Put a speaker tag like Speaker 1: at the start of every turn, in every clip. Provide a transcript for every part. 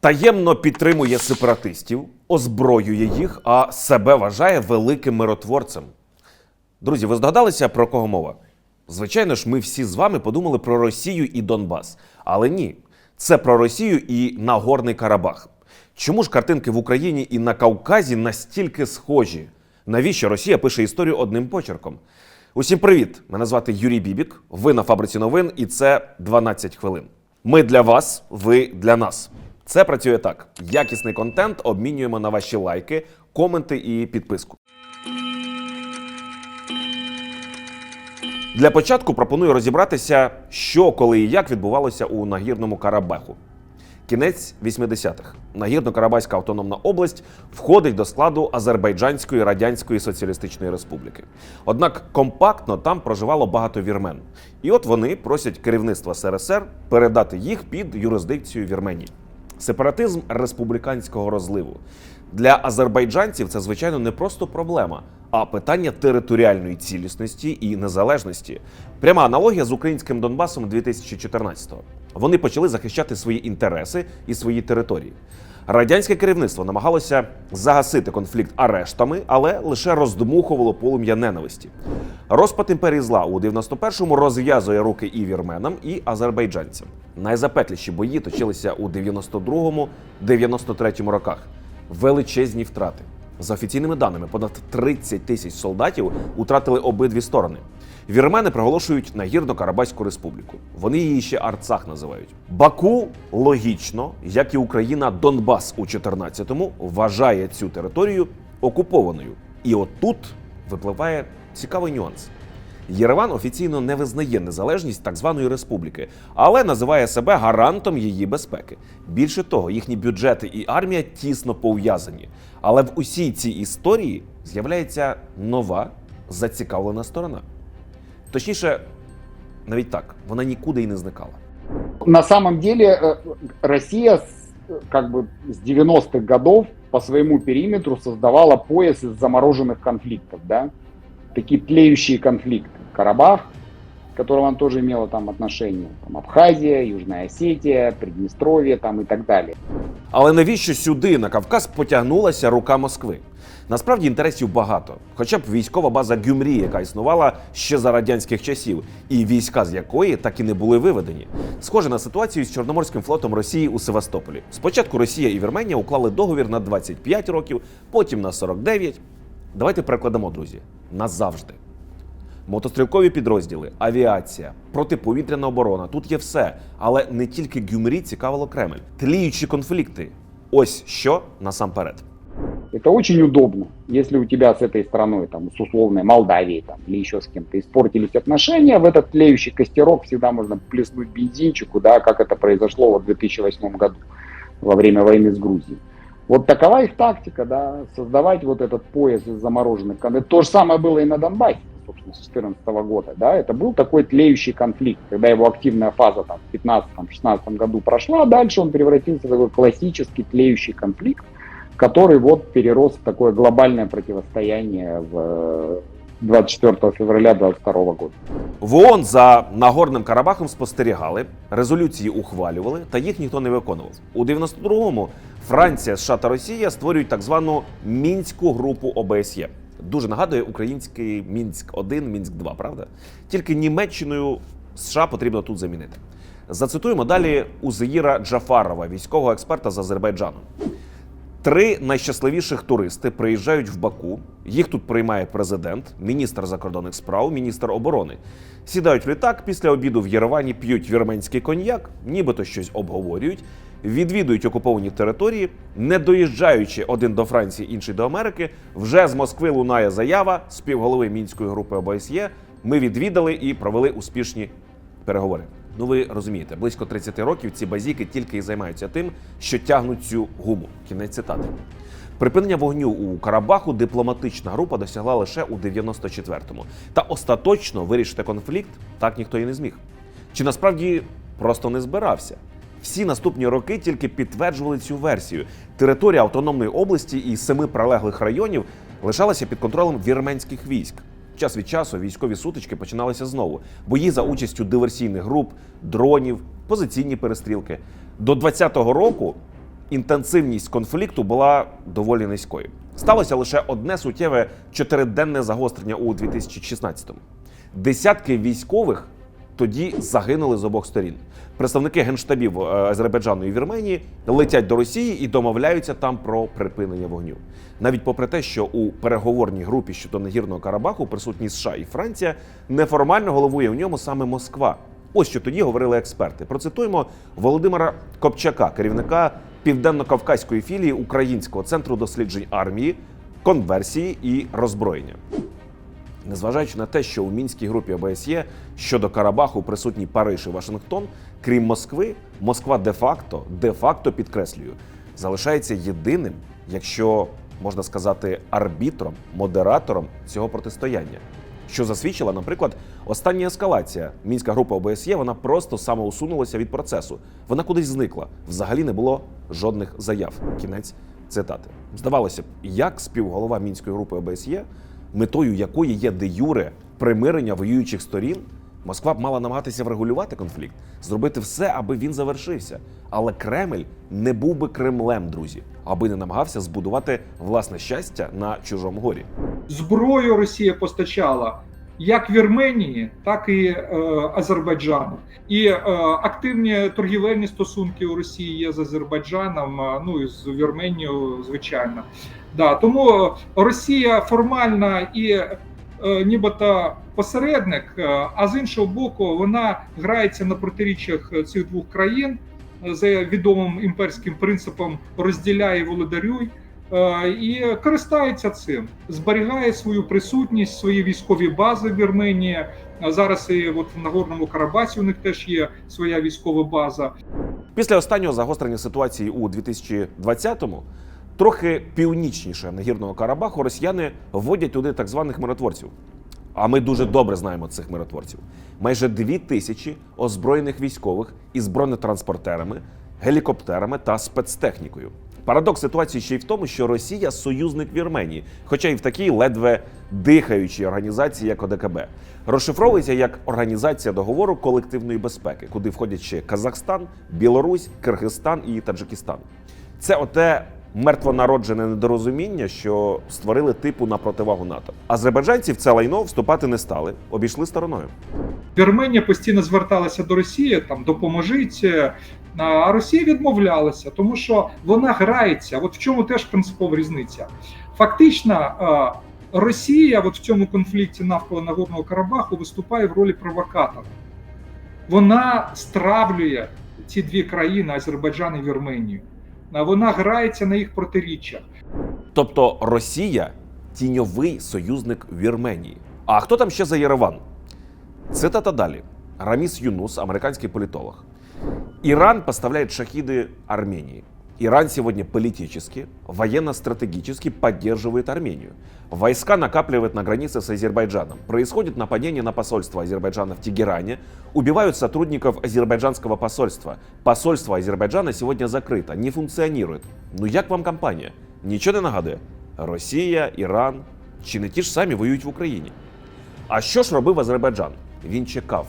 Speaker 1: таємно підтримує сепаратистів, озброює їх, а себе вважає великим миротворцем. Друзі, ви здогадалися про кого мова? Звичайно ж, ми всі з вами подумали про Росію і Донбас. Але ні, це про Росію і Нагорний Карабах. Чому ж картинки в Україні і на Кавказі настільки схожі? Навіщо Росія пише історію одним почерком? Усім привіт! Мене звати Юрій Бібік. Ви на фабриці новин, і це 12 хвилин. Ми для вас, ви для нас. Це працює так: якісний контент обмінюємо на ваші лайки, коменти і підписку. Для початку пропоную розібратися, що, коли і як відбувалося у Нагірному Карабаху. Кінець 80-х. Нагірно-Карабахська автономна область входить до складу Азербайджанської Радянської Соціалістичної Республіки. Однак компактно там проживало багато вірмен. І от вони просять керівництва СРСР передати їх під юрисдикцію Вірменії. Сепаратизм республіканського розливу. Для азербайджанців це, звичайно, не просто проблема, а питання територіальної цілісності і незалежності. Пряма аналогія з українським Донбасом 2014-го. Вони почали захищати свої інтереси і свої території. Радянське керівництво намагалося загасити конфлікт арештами, але лише роздмухувало полум'я ненависті. Розпад імперії зла у 91-му розв'язує руки і вірменам, і азербайджанцям. Найзапекліші бої точилися у 92-93 роках. Величезні втрати. За офіційними даними, понад 30 тисяч солдатів утратили обидві сторони. Вірмени проголошують Нагірно-Карабаську республіку. Вони її ще Арцах називають. Баку логічно, як і Україна, Донбас у 14-му вважає цю територію окупованою. І отут випливає цікавий нюанс. Єреван офіційно не визнає незалежність так званої республіки, але називає себе гарантом її безпеки. Більше того, їхні бюджети і армія тісно пов'язані. Але в усій цій історії з'являється нова зацікавлена сторона. Точніше, навіть так, вона нікуди й не зникала.
Speaker 2: На самом деле э, Россия с- как бы с 90-х годов по своему периметру создавала пояс из замороженных конфликтов, да, такие тлеющие конфликты. Карабах, к которому она тоже имела там отношение, там Абхазия, Южная Осетия, Приднестровье там и так далее.
Speaker 1: Але навіщо сюди, на Кавказ, потягнулася рука Москви? Насправді інтересів багато, хоча б військова база Гюмрі, яка існувала ще за радянських часів, і війська з якої так і не були виведені. Схоже на ситуацію з Чорноморським флотом Росії у Севастополі. Спочатку Росія і Вірменія уклали договір на 25 років, потім на 49. Давайте перекладемо, друзі, назавжди Мотострілкові підрозділи, авіація, протиповітряна оборона. Тут є все. Але не тільки Гюмрі цікавило Кремль. Тліючі конфлікти. Ось що насамперед.
Speaker 2: Это очень удобно, если у тебя с этой страной, там, с условной Молдавией там, или еще с кем-то испортились отношения, в этот тлеющий костерок всегда можно плеснуть бензинчику, да, как это произошло вот в 2008 году во время войны с Грузией. Вот такова их тактика, да, создавать вот этот пояс из замороженных конфликтов. То же самое было и на Донбассе, собственно, с 2014 года, да, это был такой тлеющий конфликт, когда его активная фаза там в 2015-2016 году прошла, а дальше он превратился в такой классический тлеющий конфликт, который вот перерос в такое глобальное противостояние в э, 24 февраля 2022 года.
Speaker 1: В ООН за Нагорним Карабахом спостерігали, резолюції ухвалювали, та їх ніхто не виконував. У 92-му Франція, США та Росія створюють так звану мінську групу ОБСЄ. Дуже нагадує український Мінськ 1 Мінськ 2 правда? Тільки Німеччиною США потрібно тут замінити. Зацитуємо далі Узеїра Джафарова, військового експерта з Азербайджану. Три найщасливіших туристи приїжджають в Баку. Їх тут приймає президент, міністр закордонних справ, міністр оборони. Сідають в літак після обіду в Єревані, п'ють вірменський коньяк, нібито щось обговорюють, відвідують окуповані території, не доїжджаючи один до Франції, інший до Америки. Вже з Москви лунає заява співголови мінської групи ОБСЄ. Ми відвідали і провели успішні переговори. Ну ви розумієте, близько 30 років ці базіки тільки і займаються тим, що тягнуть цю гуму. Кінець цитати. Припинення вогню у Карабаху дипломатична група досягла лише у 94-му. Та остаточно вирішити конфлікт так ніхто і не зміг. Чи насправді просто не збирався? Всі наступні роки тільки підтверджували цю версію. Територія автономної області і семи прилеглих районів лишалася під контролем вірменських військ. Час від часу військові сутички починалися знову. Бої за участю диверсійних груп, дронів, позиційні перестрілки. До 20-го року інтенсивність конфлікту була доволі низькою. Сталося лише одне суттєве чотириденне загострення у 2016-му. Десятки військових тоді загинули з обох сторін. Представники генштабів е, Азербайджану і Вірменії летять до Росії і домовляються там про припинення вогню. Навіть попри те, що у переговорній групі щодо нагірного Карабаху присутні США і Франція, неформально головує в ньому саме Москва. Ось що тоді говорили експерти. Процитуємо Володимира Копчака, керівника південно-кавказької філії Українського центру досліджень армії, конверсії і роззброєння. Незважаючи на те, що у мінській групі ОБСЄ щодо Карабаху присутній Париж і Вашингтон, крім Москви, Москва де-факто, де-факто підкреслюю, залишається єдиним, якщо можна сказати, арбітром, модератором цього протистояння. Що засвідчила, наприклад, остання ескалація. Мінська група ОБСЄ вона просто самоусунулася від процесу. Вона кудись зникла. Взагалі не було жодних заяв. Кінець цитати. Здавалося б, як співголова мінської групи ОБСЄ, метою якої є де юре примирення воюючих сторін, Москва б мала намагатися врегулювати конфлікт, зробити все, аби він завершився. Але Кремль не був би Кремлем, друзі, аби не намагався збудувати власне щастя на чужому горі.
Speaker 3: зброю Росія постачала як Вірменії, так і е, Азербайджану. І е, активні торгівельні стосунки у Росії є з Азербайджаном, ну і з Вірменією, звичайно. Да, тому Росія формальна і е, нібито посередник, е, а з іншого боку, вона грається на протиріччях цих двох країн е, за відомим імперським принципом розділяй і володарюй. Е, і користається цим, зберігає свою присутність, свої військові бази в Вірменії. Зараз і от в Нагорному Карабасі у них теж є своя військова база.
Speaker 1: Після останнього загострення ситуації у 2020-му, трохи північніше нагірного Карабаху, росіяни вводять туди так званих миротворців. А ми дуже добре знаємо цих миротворців. Майже дві тисячі озброєних військових із бронетранспортерами, гелікоптерами та спецтехнікою. Парадокс ситуації ще й в тому, що Росія союзник Вірменії, хоча й в такій ледве дихаючій організації, як ОДКБ, розшифровується як організація договору колективної безпеки, куди входять ще Казахстан, Білорусь, Киргизстан і Таджикистан. Це оте мертвонароджене недорозуміння, що створили типу на противагу НАТО. Азербайджанці в це лайно вступати не стали, обійшли стороною.
Speaker 3: Вірменія постійно зверталася до Росії, там допоможіть. А Росія відмовлялася, тому що вона грається. От в чому теж принципова різниця. Фактично, е, Росія, от в цьому конфлікті навколо Нагорного Карабаху, виступає в ролі провокатора. Вона стравлює ці дві країни Азербайджан і Вірменію. Вона грається на їх протиріччях.
Speaker 1: Тобто Росія тіньовий союзник Вірменії. А хто там ще за Єреван? Цитата далі. Раміс Юнус, американський політолог. Иран поставляет шахиды Армении. Иран сегодня политически, военно-стратегически поддерживает Армению. Войска накапливает на границе с Азербайджаном. Происходит нападение на посольство Азербайджана в Тегеране. Убивают сотрудников азербайджанского посольства. Посольство Азербайджана сегодня закрыто, не функционирует. Ну як вам компанія? Нічого не нагадує? Росія, Іран чи не ті ж самі воюють в Україні? А що ж робив Азербайджан? Він чекав,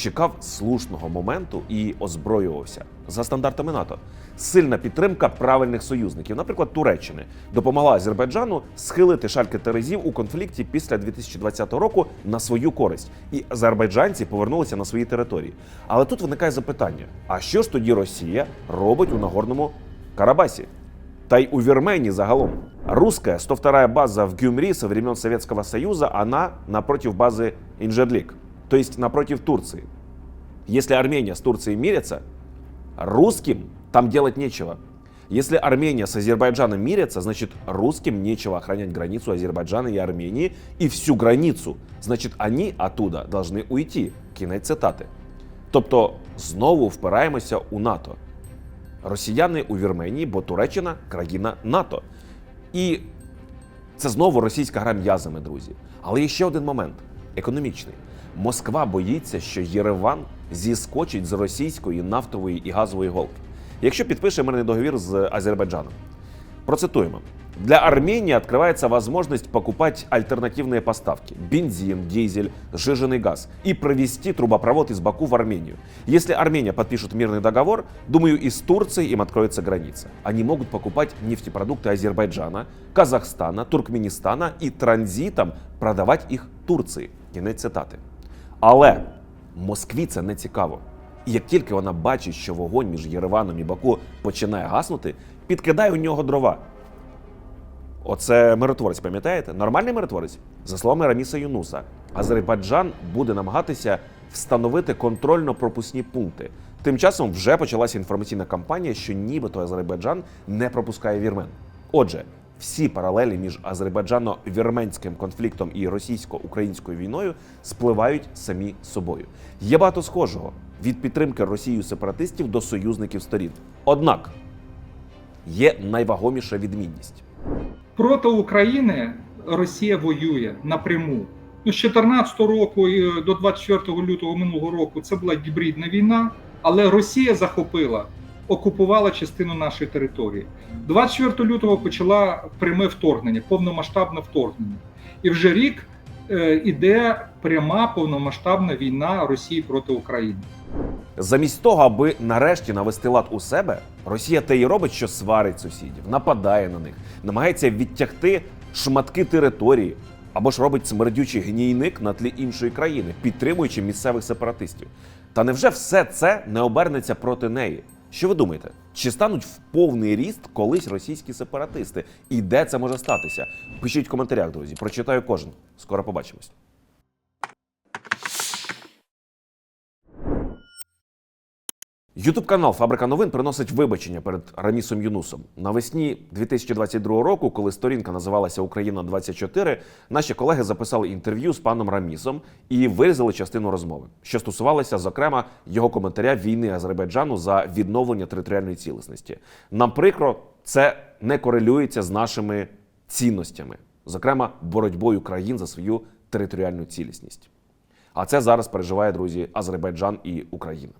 Speaker 1: Чекав слушного моменту і озброювався за стандартами НАТО. Сильна підтримка правильних союзників, наприклад, Туреччини, допомогла Азербайджану схилити шальки терезів у конфлікті після 2020 року на свою користь, і азербайджанці повернулися на свої території. Але тут виникає запитання: а що ж тоді Росія робить у Нагорному Карабасі? Та й у Вірмении загалом. Русская 102-я база в Гюмри со времен Советского Союза, она напротив базы Инжедлик, то есть напротив Турции. Если Армения с Турцией мирятся, русским там делать нечего. Если Армения с Азербайджаном мирятся, значит русским нечего охранять границу Азербайджана и Армении и всю границу. Значит, они оттуда должны уйти. Кінець цитати. Тобто знову впираємося у НАТО. Росіяни у Вірменії, бо Туреччина країна НАТО. І це знову російська гра м'язами, друзі. Але є ще один момент економічний. Москва боїться, що Єреван зіскочить з російської нафтової і газової голки, якщо підпише мирний договір з Азербайджаном. Процитуємо: Для Армении открывается возможность покупать альтернативные поставки – бензин, дизель, сжиженный газ – и провести трубопровод из Баку в Армению. Если Армения подпишет мирный договор, думаю, и с Турцией им откроется граница. Они могут покупать нефтепродукты Азербайджана, Казахстана, Туркменистана и транзитом продавати їх Турції. Кінець цитати. Але Москві це не цікаво. І як тільки вона бачить, що вогонь між Єреваном і Баку починає гаснути, підкидає у нього дрова. Оце миротворець, пам'ятаєте? Нормальний миротворець? За словами Раміса Юнуса, Азербайджан буде намагатися встановити контрольно-пропускні пункти. Тим часом вже почалася інформаційна кампанія, що нібито Азербайджан не пропускає вірмен. Отже, всі паралелі між азербайджано-вірменським конфліктом і російсько-українською війною спливають самі собою. Є багато схожого від підтримки Росією сепаратистів до союзників сторін. Однак є найвагоміша відмінність.
Speaker 3: проти України Росія воює напряму. Ну, з 14 року і до 24 лютого минулого року це була гібридна війна, але Росія захопила, окупувала частину нашої території. 24 лютого почала пряме вторгнення, повномасштабне вторгнення. І вже рік е, іде пряма повномасштабна війна Росії проти України.
Speaker 1: Замість того, аби нарешті навести лад у себе, Росія те й робить, що сварить сусідів, нападає на них, намагається відтягти шматки території або ж робить смердючий гнійник на тлі іншої країни, підтримуючи місцевих сепаратистів. Та невже все це не обернеться проти неї? Що ви думаєте? Чи стануть в повний ріст колись російські сепаратисти? І де це може статися? Пишіть в коментарях, друзі. Прочитаю кожен. Скоро побачимось. Ютуб канал Фабрика новин приносить вибачення перед Рамісом Юнусом. Навесні 2022 року, коли сторінка називалася Україна 24 наші колеги записали інтерв'ю з паном Рамісом і вирізали частину розмови, що стосувалася, зокрема, його коментаря війни Азербайджану за відновлення територіальної цілісності. Нам прикро, це не корелюється з нашими цінностями, зокрема, боротьбою країн за свою територіальну цілісність. А це зараз переживає друзі Азербайджан і Україна.